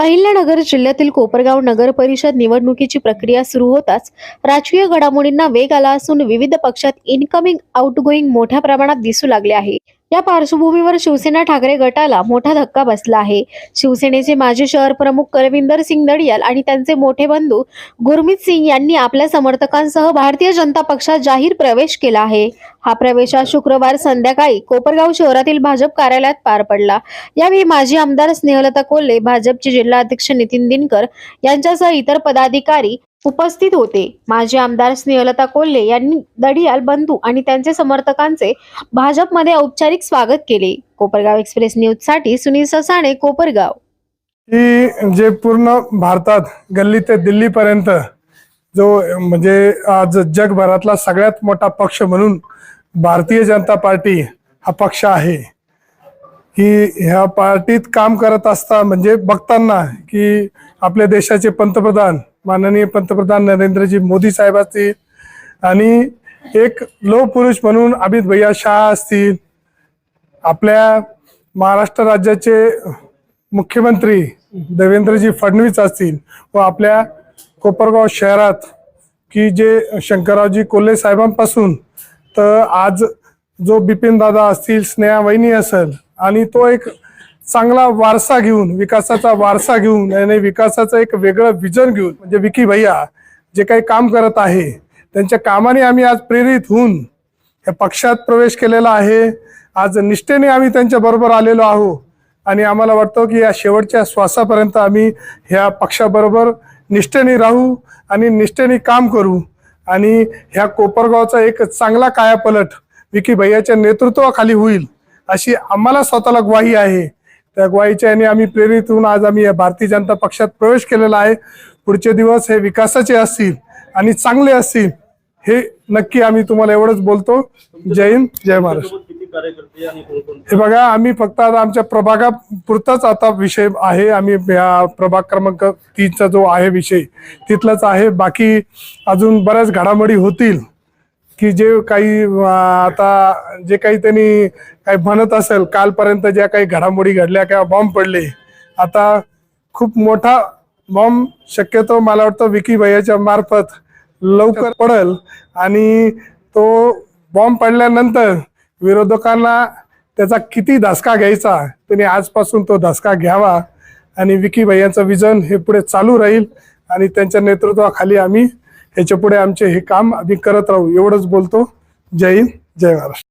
अहिल्यानगर जिल्ह्यातील कोपरगाव नगर परिषद निवडणुकीची प्रक्रिया सुरू होताच राजकीय घडामोडींना वेग आला असून विविध पक्षात इनकमिंग आउटगोईंग मोठ्या प्रमाणात दिसू लागले आहे. या पार्श्वभूमीवर शिवसेना ठाकरे गटाला मोठा धक्का बसला आहे. शिवसेनेचे माजी शहर प्रमुख करविंदर सिंग नडियाल आणि त्यांचे मोठे बंधू गुरमीत सिंग यांनी आपल्या समर्थकांसह भारतीय जनता पक्षात जाहीर प्रवेश केला आहे. हा प्रवेश आज शुक्रवार संध्याकाळी कोपरगाव शहरातील भाजप कार्यालयात पार पडला. यावेळी माजी आमदार स्नेहलता कोल्हे भाजपचे जिल्हा अध्यक्ष नितीन दिनकर यांच्यासह इतर पदाधिकारी उपस्थित होते. माजी आमदार स्नेहलता कोल्हे यांनी दडियाल बंधू आणि त्यांचे समर्थकांचे भाजपमध्ये औपचारिक स्वागत केले. कोपरगाव एक्सप्रेस न्यूजसाठी सुनील ससाणे कोपरगाव. ही जे पूर्ण भारतात गल्ली ते दिल्लीपर्यंत जो म्हणजे आज जगभरातला सगळ्यात मोठा पक्ष म्हणून भारतीय जनता पार्टी हा पक्ष आहे. की ह्या पार्टीत काम करत असता म्हणजे बघताना की आपल्या देशाचे पंतप्रधान माननीय पंतप्रधान नरेंद्रजी मोदी साहेब असतील आणि एक लोह पुरुष म्हणून अमित भैया शाह असतील. आपल्या महाराष्ट्र राज्याचे मुख्यमंत्री देवेंद्रजी फडणवीस असतील व आपल्या कोपरगाव शहरात की जे शंकररावजी कोल्हे साहेबांपासून तर आज जो बिपिन दादा असतील स्नेहा वहिनी असेल आणि तो एक चांगला वारसा घेऊन विकासाचा वारसा घेऊन आणि विकासाचं एक वेगळं विजन घेऊन म्हणजे विकी भैया जे काही काम करत आहे त्यांच्या कामाने आम्ही आज प्रेरित होऊन या पक्षात प्रवेश केलेला आहे. आज निष्ठेने आम्ही त्यांच्या बरोबर आलेलो आहो आणि आम्हाला वाटतं की या शेवटच्या श्वासापर्यंत आम्ही ह्या पक्षाबरोबर निष्ठेने राहू आणि निष्ठेने काम करू. आणि ह्या कोपरगावचा एक चांगला कायापलट विकी भैयाच्या नेतृत्वाखाली होईल अशी आम्हाला स्वतःला ग्वाही आहे. त्या ग्वाईच्या याने आम्ही प्रेरित होऊन आज आम्ही या भारतीय जनता पक्षात प्रवेश केलेला आहे. पुढचे दिवस हे विकासाचे असतील आणि चांगले असतील हे नक्की आम्ही तुम्हाला एवढंच बोलतो. जय हिंद जय महाराष्ट्र. हे बघा आम्ही फक्त आता आमच्या प्रभागापुरताच आता विषय आहे. आम्ही प्रभाग क्रमांक तीनचा जो आहे विषय तिथलाच आहे. बाकी अजून बऱ्याच घडामोडी होतील. की जे काही आता जे काही त्यांनी काही म्हणत असेल कालपर्यंत ज्या काही घडामोडी घडल्या किंवा बॉम्ब पडले आता खूप मोठा बॉम्ब शक्यतो मला वाटतं विकी भैयाच्या मार्फत लवकर पडल. आणि तो बॉम्ब पडल्यानंतर विरोधकांना त्याचा किती धसका घ्यायचा त्यांनी आजपासून तो धसका घ्यावा. आणि विकी भैयांचं विजन हे पुढे चालू राहील. आणि त्यांच्या नेतृत्वाखाली आम्ही ह्याच्या पुढे आमचे हे काम आम्ही करत राहू एवढंच बोलतो. जय हिंद जय महाराष्ट्र.